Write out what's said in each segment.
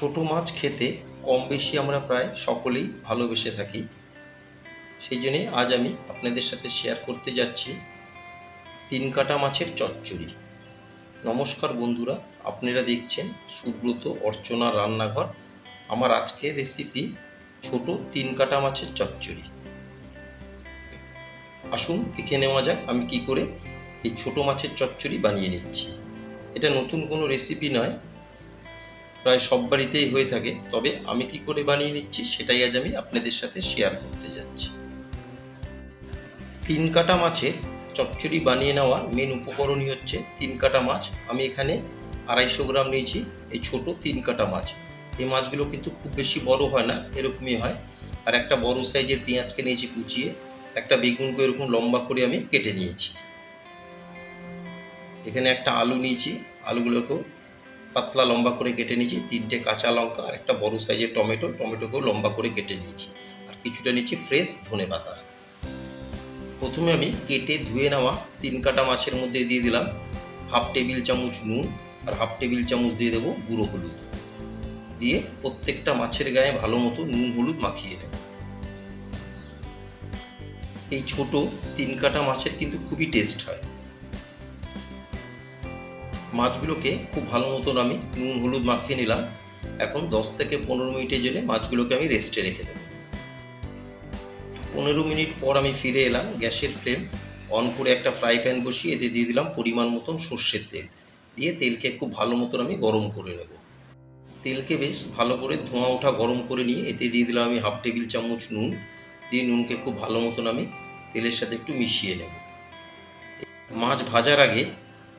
ছোট মাছ খেতে কম বেশি আমরা প্রায় সকলেই ভালোবেসে থাকি। সেই জন্যে আজ আমি আপনাদের সাথে শেয়ার করতে যাচ্ছি তিন কাটা মাছের চচ্চড়ি। নমস্কার বন্ধুরা, আপনারা দেখছেন সুব্রত অর্চনা রান্নাঘর। আমার আজকের রেসিপি ছোট তিন কাটা মাছের চচ্চড়ি। আসুন দেখে নেওয়া যাক আমি কি করে এই ছোট মাছের চচ্চড়ি বানিয়ে নিচ্ছি। এটা নতুন কোনো রেসিপি নয় প্রায় সব বাড়িতেই হয়ে থাকে। তবে আমি কি করে বানিয়ে নিচ্ছি সেটাই আজ আমি আপনাদের সাথে শেয়ার করতে যাচ্ছি। তিন কাটা মাছের চচ্চড়ি বানিয়ে নেওয়ার মেন উপকরণই হচ্ছে তিন কাটা মাছ। আমি এখানে আড়াইশো গ্রাম নিয়েছি, এই ছোট তিন কাটা মাছ। এই মাছগুলো কিন্তু খুব বেশি বড় হয় না, এরকমই হয়। আর একটা বড় সাইজের পেঁয়াজকে নিয়েছি কুচিয়ে, একটা বেগুনকে এরকম লম্বা করে আমি কেটে নিয়েছি। এখানে একটা আলু নিয়েছি, আলুগুলোকেও পাতলা লম্বা করে কেটে নিয়েছি, তিনটে কাঁচা লঙ্কা আর একটা বড় সাইজের টমেটো, টমেটোকেও লম্বা করে কেটে নিয়েছি। আর কিছুটা নিয়েছি ফ্রেশ ধনে পাতা। প্রথমে আমি কেটে ধুয়ে নেওয়া তিন কাটা মাছের মধ্যে দিয়ে দিলাম হাফ টেবিল চামচ নুন আর হাফ টেবিল চামচ দিয়ে দেবো গুঁড়ো হলুদ। দিয়ে প্রত্যেকটা মাছের গায়ে ভালো মতো নুন হলুদ মাখিয়ে নেব। এই ছোট তিন কাটা মাছের কিন্তু খুবই টেস্ট হয়। মাছগুলোকে খুব ভালো মতন আমি নুন, হলুদ মাখিয়ে নিলাম। এখন দশ থেকে পনেরো মিনিটের জন্য মাছগুলোকে আমি রেস্টে রেখে দেবো। পনেরো মিনিট পর আমি ফিরে এলাম, গ্যাসের ফ্লেম অন করে একটা ফ্রাই প্যান বসিয়ে এতে দিয়ে দিলাম পরিমাণ মতন সর্ষের তেল। দিয়ে তেলকে খুব ভালো মতন আমি গরম করে নেব। তেলকে বেশ ভালো করে ধোঁয়া ওঠা গরম করে নিয়ে এতে দিয়ে দিলাম আমি হাফ টেবিল চামচ নুন। দিয়ে নুনকে খুব ভালো মতন আমি তেলের সাথে একটু মিশিয়ে নেব। মাছ ভাজার আগে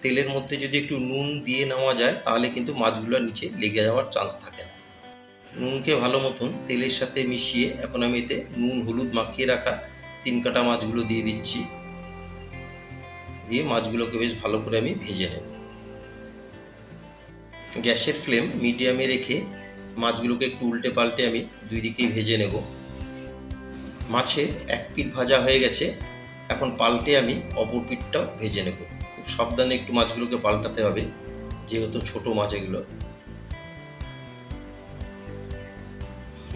তেলের মধ্যে যদি একটু নুন দিয়ে নেওয়া যায়, তাহলে কিন্তু মাছগুলোর নিচে লেগে যাওয়ার চান্স থাকে না। নুনকে ভালো মতন তেলের সাথে মিশিয়ে এখন আমি এতে নুন, হলুদ মাখিয়ে রাখা তিন কাটা মাছগুলো দিয়ে দিচ্ছি। দিয়ে মাছগুলোকে বেশ ভালো করে আমি ভেজে নেব। গ্যাসের ফ্লেম মিডিয়ামে রেখে মাছগুলোকে একটু উল্টে পাল্টে আমি দুই দিকেই ভেজে নেব। মাছের এক পিঠ ভাজা হয়ে গেছে, এখন পাল্টে আমি অপর পিঠটাও ভেজে নেব। খুব সাবধানে একটু মাছগুলোকে পাল্টাতে হবে, যেহেতু ছোট মাছ এগুলো।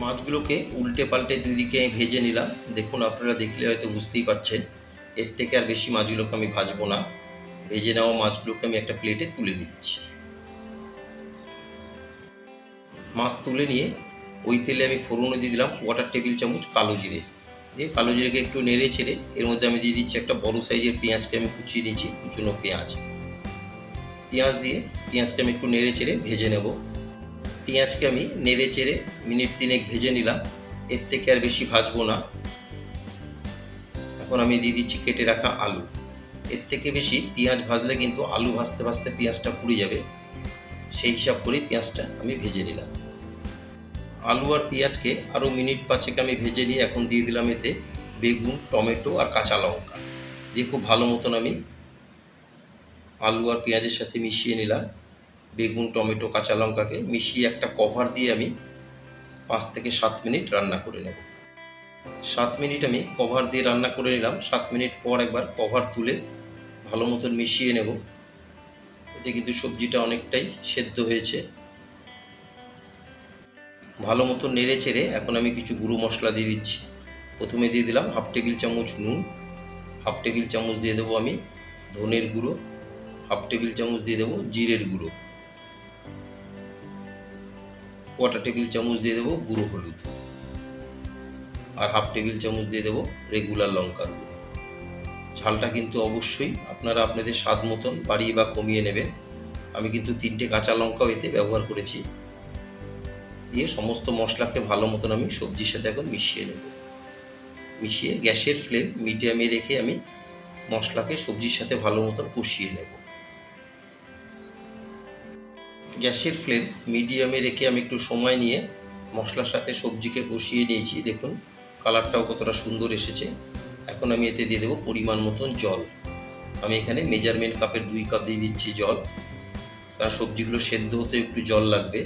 মাছগুলোকে উল্টে পাল্টে দুই দিকে আমি ভেজে নিলাম। দেখুন, আপনারা দেখলে হয়তো বুঝতেই পারছেন, এর থেকে আর বেশি মাছগুলোকে আমি ভাজবো না। ভেজে নেওয়া মাছগুলোকে আমি একটা প্লেটে তুলে নিচ্ছি। মাছ তুলে নিয়ে ওই তেলে আমি ফোড়নে দিয়ে দিলাম কোয়াটার টেবিল চামচ, কালো জিরে। দিয়ে কালো জিরেকে একটু নেড়ে ছেড়ে এর মধ্যে আমি দিয়ে দিচ্ছি একটা বড় সাইজের পেঁয়াজকে আমি কুচিয়ে নিচ্ছি, কুচুনো পেঁয়াজ। পেঁয়াজ দিয়ে পেঁয়াজকে আমি একটু নেড়ে ছেড়ে ভেজে নেব। পেঁয়াজকে আমি নেড়ে চেড়ে মিনিট তিনেক ভেজে নিলাম, এর থেকে আর বেশি ভাজবো না। এখন আমি দিয়ে দিচ্ছি কেটে রাখা আলু। এর থেকে বেশি পেঁয়াজ ভাজলে কিন্তু আলু ভাজতে ভাজতে পেঁয়াজটা পুড়ে যাবে। সেই হিসাব করে পেঁয়াজটা আমি ভেজে নিলাম। আলু আর পেঁয়াজকে আরও মিনিট পাঁচেক আমি ভেজে নিয়ে এখন দিয়ে দিলাম এতে বেগুন, টমেটো আর কাঁচা লঙ্কা। দিয়ে খুব ভালো মতন আমি আলু আর পেঁয়াজের সাথে মিশিয়ে নিলাম। বেগুন, টমেটো, কাঁচা লঙ্কাকে মিশিয়ে একটা কভার দিয়ে আমি পাঁচ থেকে সাত মিনিট রান্না করে নেব। সাত মিনিট আমি কভার দিয়ে রান্না করে নিলাম। সাত মিনিট পর একবার কভার তুলে ভালো মতন মিশিয়ে নেব। এতে কিন্তু সবজিটা অনেকটাই সেদ্ধ হয়েছে। ভালো মতো নেড়ে চেড়ে এখন আমি কিছু গুঁড়ো মশলা দিয়ে দিচ্ছি। প্রথমে দিয়ে দিলাম হাফ টেবিল চামচ নুন, হাফ টেবিল চামচ দিয়ে দেবো আমি ধনের গুঁড়ো, হাফ টেবিল চামচ দিয়ে দেবো জিরের গুঁড়ো কোয়াটার টেবিল চামচ দিয়ে দেবো গুঁড়ো হলুদ আর হাফ টেবিল চামচ দিয়ে দেবো রেগুলার লঙ্কার গুঁড়ো। ঝালটা কিন্তু অবশ্যই আপনারা আপনাদের স্বাদ মতন বাড়িয়ে বা কমিয়ে নেবেন। আমি কিন্তু তিনটে কাঁচা লঙ্কাও এতে ব্যবহার করেছি। দিয়ে সমস্ত মশলাকে ভালো মতন আমি সবজির সাথে এখন মিশিয়ে নেব। মিশিয়ে গ্যাসের ফ্লেম মিডিয়ামে রেখে আমি মশলাকে সবজির সাথে ভালো মতন কষিয়ে নেব। গ্যাসের ফ্লেম মিডিয়ামে রেখে আমি একটু সময় নিয়ে মশলার সাথে সবজিকে কষিয়ে নিয়েছি। দেখুন, কালারটাও কতটা সুন্দর এসেছে। এখন আমি এতে দিয়ে দেবো পরিমাণ মতন জল। আমি এখানে মেজারমেন্ট কাপের দুই কাপ দিয়ে দিচ্ছি জল। কারণ সবজিগুলো সেদ্ধ হতে একটু জল লাগবে।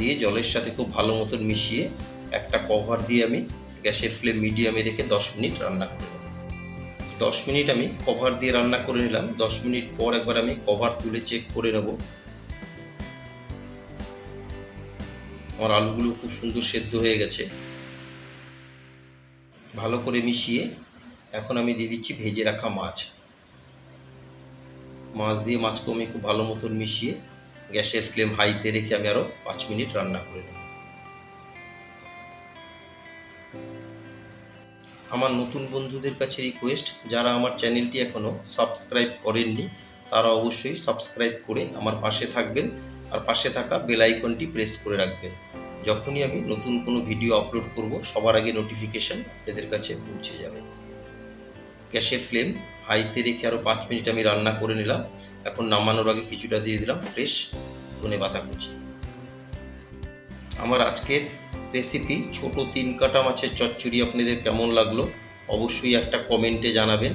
দিয়ে জলের সাথে খুব ভালো মতন মিশিয়ে একটা কভার দিয়ে আমি গ্যাসের ফ্লেম মিডিয়ামে রেখে দশ মিনিট রান্না করে নেব। দশ মিনিট আমি কভার দিয়ে রান্না করে নিলাম। দশ মিনিট পর একবার আমি কভার তুলে চেক করে নেব। আমার আলুগুলো খুব সুন্দর সেদ্ধ হয়ে গেছে। ভালো করে মিশিয়ে এখন আমি দিয়ে দিচ্ছি ভেজে রাখা মাছ। মাছ দিয়ে মাছকে আমি খুব ভালো মতন মিশিয়ে গ্যাসের ফ্লেম হাইতে রেখে আমি আরও পাঁচ মিনিট রান্না করে নেব। আমার নতুন বন্ধুদের কাছে রিকোয়েস্ট যারা আমার চ্যানেলটি এখনও সাবস্ক্রাইব করেননি, তারা অবশ্যই সাবস্ক্রাইব করে আমার পাশে থাকবেন আর পাশে থাকা বেল আইকনটি প্রেস করে রাখবেন। যখনই আমি নতুন কোনো ভিডিও আপলোড করব, সবার আগে নোটিফিকেশান আপনাদের কাছে পৌঁছে যাবে। গ্যাসের ফ্লেম হাইতে রেখে আরও পাঁচ মিনিট আমি রান্না করে নিলাম। এখন নামানোর আগে কিছুটা দিয়ে দিলাম ফ্রেশ ধনে পাতা কুচি। আমার আজকের রেসিপি ছোট তিন কাটা মাছের চচ্চড়ি আপনাদের কেমন লাগল অবশ্যই একটা কমেন্টে জানাবেন।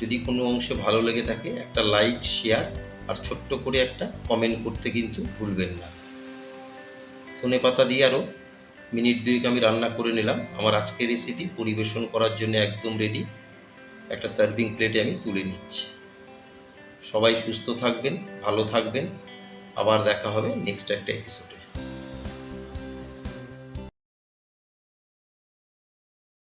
যদি কোনো অংশে ভালো লেগে থাকে, একটা লাইক শেয়ার আর ছোট্ট করে একটা কমেন্ট করতে কিন্তু ভুলবেন না। ধনে পাতা দিয়ে আরও মিনিট দুয়েক আমি রান্না করে নিলাম। আমার আজকের রেসিপি পরিবেশন করার জন্য একদম রেডি একটা সার্ভিং প্লেটে আমি তুলে নিচ্ছি। সবাই সুস্থ থাকবেন, ভালো থাকবেন। আবার দেখা হবে নেক্সট একটা এপিসোডে